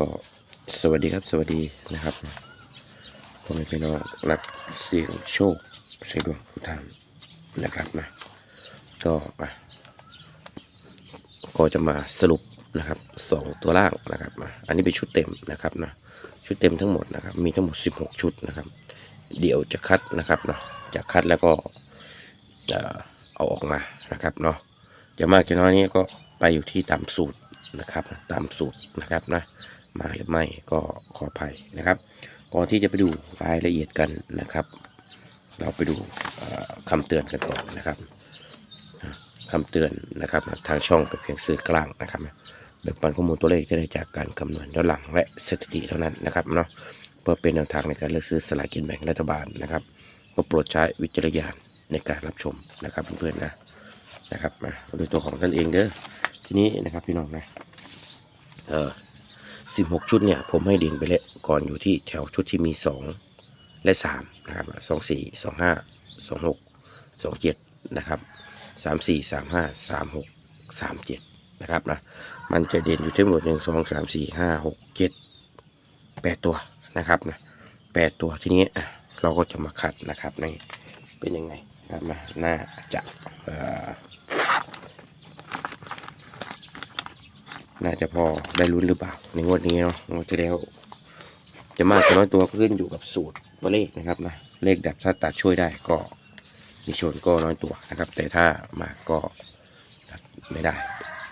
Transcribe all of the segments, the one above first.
ก็สวัสดีครับสวัสดีนะครับผมเป็นพี่น้องรักเสียงโชคเสียงดวงทุกท่านะครับนะก็ก็จะมาสรุปนะครับสองตัวล่างนะครับมาอันนี้เป็นชุดเต็มนะครับนะชุดเต็มทั้งหมดนะครับ มีทั้งหมด 16 ชุดนะครับ เดี๋ยวจะคัดนะครับเนาะจะคัดแล้วก็เอ่อเอาออกมานะครับเนาะจะมากจะน้อยนี้ก็ไปอยู่ที่ตามสูตรนะครับตามสูตรนะครับนะ มาหรือไม่ก็ขออภัยนะครับ ก่อนที่จะไปดูรายละเอียดกันนะครับ เราไปดูเอ่อคำเตือนกันก่อนนะครับคำเตือนนะครับทางช่องเป็นเพียงสื่อกลางนะครับแบ่งปันข้อมูลตัวเลขที่ได้จากการคำนวณย้อนหลังและสถิติเท่านั้นนะครับเนาะเพื่อเป็นแนวทางในการเลือกซื้อสลากกินแบ่งรัฐบาลนะครับก็โปรดใช้วิจารณญาณในการรับชมนะครับเพื่อนๆนะนะครับมาดูตัวของท่านเองเด้อทีนี้นะครับพี่น้องนะเออ สิบหกชุดเนี่ย ผมให้เด่นไปแล้วก่อนอยู่ที่แถวชุดที่มีสองและสามนะครับสองสี่สองห้าสองหกสองเจ็ดนะครับสามสี่สามห้าสามหกสามเจ็ดนะครับนะ มันจะเด่นอยู่ทั้งหมดหนึ่งสองสามสี่ห้าหกเจ็ดแปดตัวนะครับนะแปดตัวทีนี้อะเราก็จะมาคัดนะครับในเป็นยังไงนะครับมาหน่าจะเอ่อ น่าจะพอได้ลุ้นหรือเปล่าในงวดนี้เนาะงวดที่แล้ว จะมากจะน้อยตัวก็ขึ้นอยู่กับสูตรตัวเลขนะครับนะเลขดับถ้าตัดช่วยได้ก็มีชนก็น้อยตัวนะครับ แต่ถ้ามาก็ตัดไม่ได้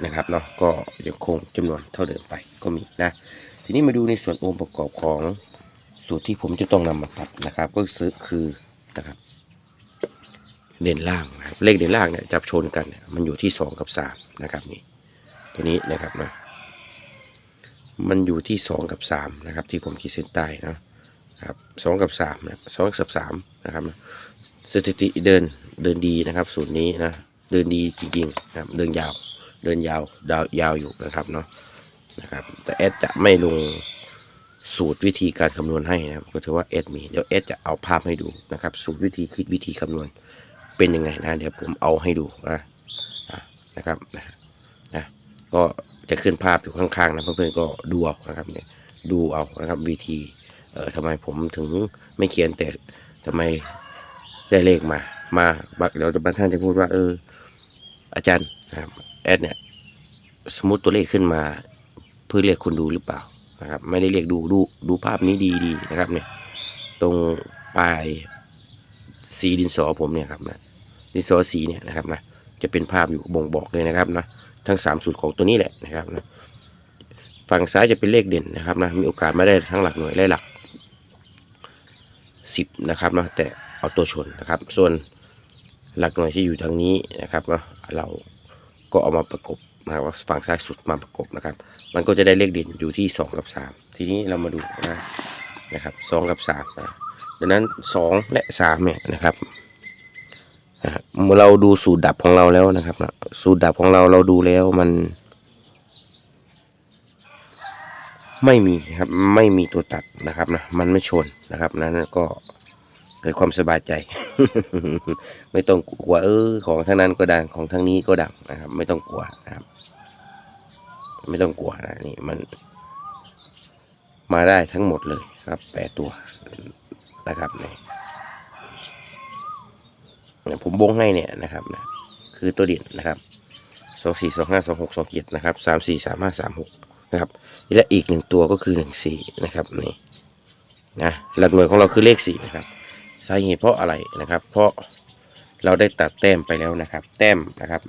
นะครับเนาะก็ยังคงจำนวนเท่าเดิมไปก็มีนะ ทีนี้มาดูในส่วนองค์ประกอบของสูตรที่ผมจะต้องนำมาตัดนะครับ ก็คือคือนะครับเด่นล่างนะครับเลขเด่นล่างเนี่ยจับชนกัน มันอยู่ที่สองกับสามนะครับนี่ ตัวนี้นะครับนะมันอยู่ที่สองกับสามนะครับ ที่ผมขีดเส้นใต้นะครับสองกับสามนะสองกับสามนะครับนะสถิติเดินเดินดีนะครับสูตรนี้นะเดินดีจริงๆนะครับเดินยาวเดินยาวดาวยาวอยู่นะครับเนาะนะครับแต่เอสจะไม่ลงสูตรวิธีการคำนวณให้นะครับก็ถือว่าเอสมีเดี๋ยวเอสจะเอาภาพให้ดูนะครับ สูตรวิธีคิดวิธีคำนวณเป็นยังไงนะเดี๋ยวผมเอาให้ดูนะนะครับนะนะ ก็จะขึ้นภาพอยู่ข้างๆนะเพื่อนๆก็ดูเอานะครับเนี่ยดูเอานะครับวิธีเอ่อทำไมผมถึงไม่เขียนแต่ทำไมได้เลขมา มาบักเดี๋ยวบางท่านจะพูดว่าเออ อาจารย์นะครับแอดเนี่ยสมมติตัวเลขขึ้นมา เพื่อเรียกคนดูหรือเปล่านะครับ ไม่ได้เรียกดูดูดูภาพนี้ดีๆนะครับ เนี่ย ตรงปลายสีดินสอผมเนี่ยครับนะดินสอสีเนี่ยนะครับนะจะเป็นภาพอยู่บ่งบอกเลยนะครับนะ ทั้งสามสูตรของตัวนี้แหละนะครับนะฝั่งซ้ายจะเป็นเลขเด่นนะครับนะมีโอกาสไม่ได้ทั้งหลักหน่วยและหลักสิบนะครับนะแต่เอาตัวชนนะครับ ส่วนหลักหน่วยที่อยู่ทางนี้นะครับเนะเราก็เอามาประกบนะครับว่าฝั่งซ้ายสุดมาประกบนะครับ มันก็จะได้เลขเด่นอยู่ที่สองกับสามทีนี้เรามาดูนะนะครับสองกับสามนะดังนั้นสองและสามเนี่ยนะครับ เราดูสูตรดับของเราแล้วนะครับนะสูตรดับของเราเราดูแล้วมัน ไม่มีครับ ไม่มีตัวตัดนะครับนะมันไม่ชนนะครับนั้นก็เกิดความสบายใจ ไม่ต้องกลัวเออ ของทางนั้นก็ดังของทางนี้ก็ดังนะครับ ไม่ต้องกลัวนะครับ ไม่ต้องกลัวนะนี่มันมาได้ทั้งหมดเลยครับแปดตัวนะครับเนี่ย ผมบงให้เนี่ยนะครับนะคือตัวเด่นนะครับสองสี่สองห้าสองหกสองเจ็ดนะครับสามสี่สามห้าสามหกนะครับและอีกหนึ่งตัวก็คือหนึ่งสี่นะครับนี่นะหลักหน่วยของเราคือเลขสี่นะครับสาเหตุเพราะอะไรนะครับ เพราะเราได้ตัดแต้มไปแล้วนะครับ แต้มนะครับ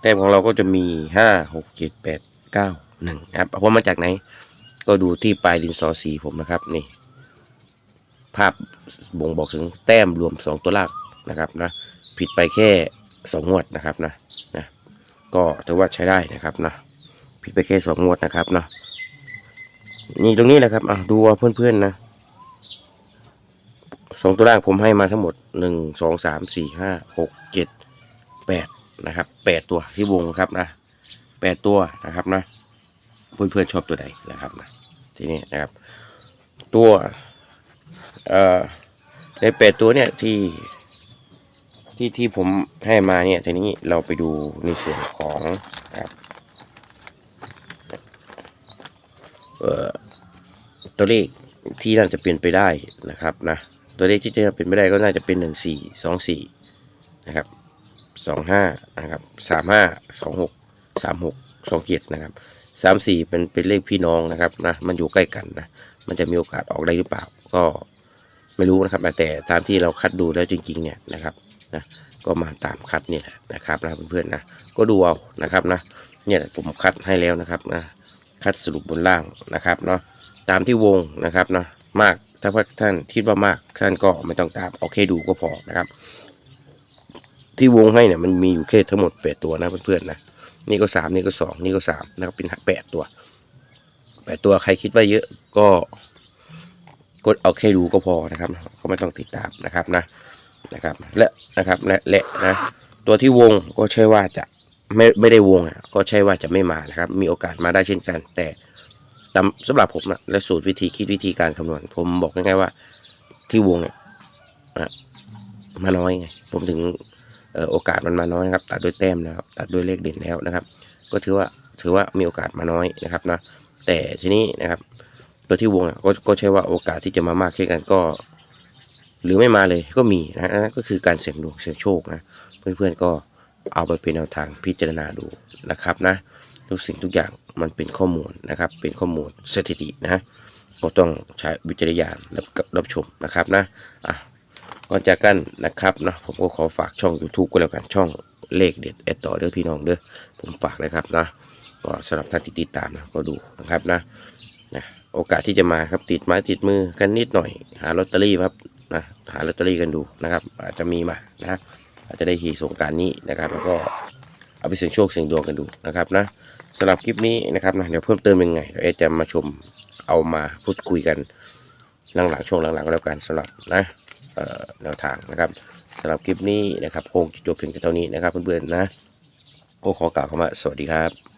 แต้มของเราก็จะมีห้าหกเจ็ดแปดเก้าหนึ่งครับเอามาจากไหน ก็ดูที่ปลายดินสอสีผมนะครับนี่ ภาพบ่งบอกถึงแต้มรวมสองตัวลางนะครับนะ ผิดไปแค่สองงวดนะครับนะนะก็ถือว่าใช้ได้นะครับนะผิดไปแค่สองงวดนะครับเนาะนี่ตรงนี้แหละครับอะดูเพื่อนๆนะสองตัวล่างผมให้มาทั้งหมดหนึ่งสองสามสี่ห้าหกเจ็ดแปดนะครับแปดตัวที่วงครับนะแปดตัวนะครับนะเพื่อนๆชอบตัวใดนะครับนะทีนี้นะครับ ตัวเอ่อในแปดตัวเนี่ยที่ ที่ที่ผมให้มาเนี่ยทีนี้เราไปดูในส่วนของครับเอ่อตัวเลขที่น่าจะเป็นไปได้นะครับนะตัวเลขที่จะเป็นไปได้ก็น่าจะเป็นหนึ่งสี่สองสี่นะครับสองห้านะครับสามห้าสองหกสามหกสองเจ็ดนะครับสามสี่เป็นเป็นเลขพี่น้องนะครับนะมันอยู่ใกล้กันนะมันจะมีโอกาสออกได้หรือเปล่าก็ไม่รู้นะครับแต่ตามที่เราคัดดูแล้วจริงๆเนี่ยนะครับ นะก็มาตามคัดนี่แหละนะครับนะเพื่อนๆนะก็ดูเอานะครับนะเนี่ยผมคัดให้แล้วนะครับนะคัดสรุปบนล่างนะครับเนาะตามที่วงนะครับเนาะมากถ้าพระท่านคิดว่ามากท่านก็ไม่ต้องตามเอาแค่ดูก็พอนะครับ ที่วงให้เนี่ยมันมีอยู่แค่ทั้งหมดแปดตัวนะเพื่อนๆนะนี่ก็สามนี่ก็สองนี่ก็สามนะครับเป็นแปดตัวแปดตัวใครคิดว่าเยอะก็กดเอาแค่ดูก็พอนะครับ ก็ไม่ต้องติดตามนะครับนะ นะครับ และนะครับและและนะตัวที่วงก็ใช่ว่าจะไม่ไม่ได้วงก็ใช่ว่าจะไม่มานะครับ มีโอกาสมาได้เช่นกัน แต่ตามสำหรับผมนะและสูตรวิธีคิดวิธีการคำนวณ ผมบอกง่ายๆว่าที่วงเนี่ยนะมาน้อยไงผมถึงโอกาสมันมาน้อยนะครับ ตัดด้วยแต้มนะครับตัดด้วยเลขเด่นแล้วนะครับ ก็ถือว่าถือว่ามีโอกาสมาน้อยนะครับนะแต่ทีนี้นะครับ ตัวที่วงก็ก็ใช่ว่าโอกาสที่จะมามากเช่นกันก็ หรือไม่มาเลยก็มีนะนั่นก็คือการเสี่ยงดวงเสี่ยงโชคนะเพื่อนๆก็เอาไปเป็นแนวทางพิจารณาดูนะครับนะทุกสิ่งทุกอย่างมันเป็นข้อมูลนะครับ เป็นข้อมูลสถิตินะก็ต้องใช้วิจารณญาณรับรับชมนะครับนะอะก่อนจากกันนะครับนะผมก็ขอฝากช่อง YouTube ก็แล้วกันช่องเลขเด็ดแอดต่อเด้อพี่น้องเด้อผมฝากนะครับนะก็สำหรับท่านที่ติดตามนะก็ดูนะครับนะนะโอกาสที่จะมาครับติดไม้ติดมือกันนิดหน่อย หาลอตเตอรี่ครับ นะหาลอตเตอรี่กันดูนะครับ อาจจะมีมานะอาจจะได้ขี่สงการนี้นะครับ แล้วก็เอาไปเสี่ยงโชคเสี่ยงดวงกันดูนะครับนะสำหรับคลิปนี้นะครับนะเดี๋ยวเพิ่มเติมยังไงเดี๋ยวเอจะมาชมเอามาพูดคุยกันหลังๆช่วงหลังๆก็แล้วกันสำหรับนะแนวทางนะครับสำหรับคลิปนี้นะครับคงจะจบเพียงแต่เท่านี้นะครับเพื่อนๆนะก็ขอกล่าวคำว่าสวัสดีครับ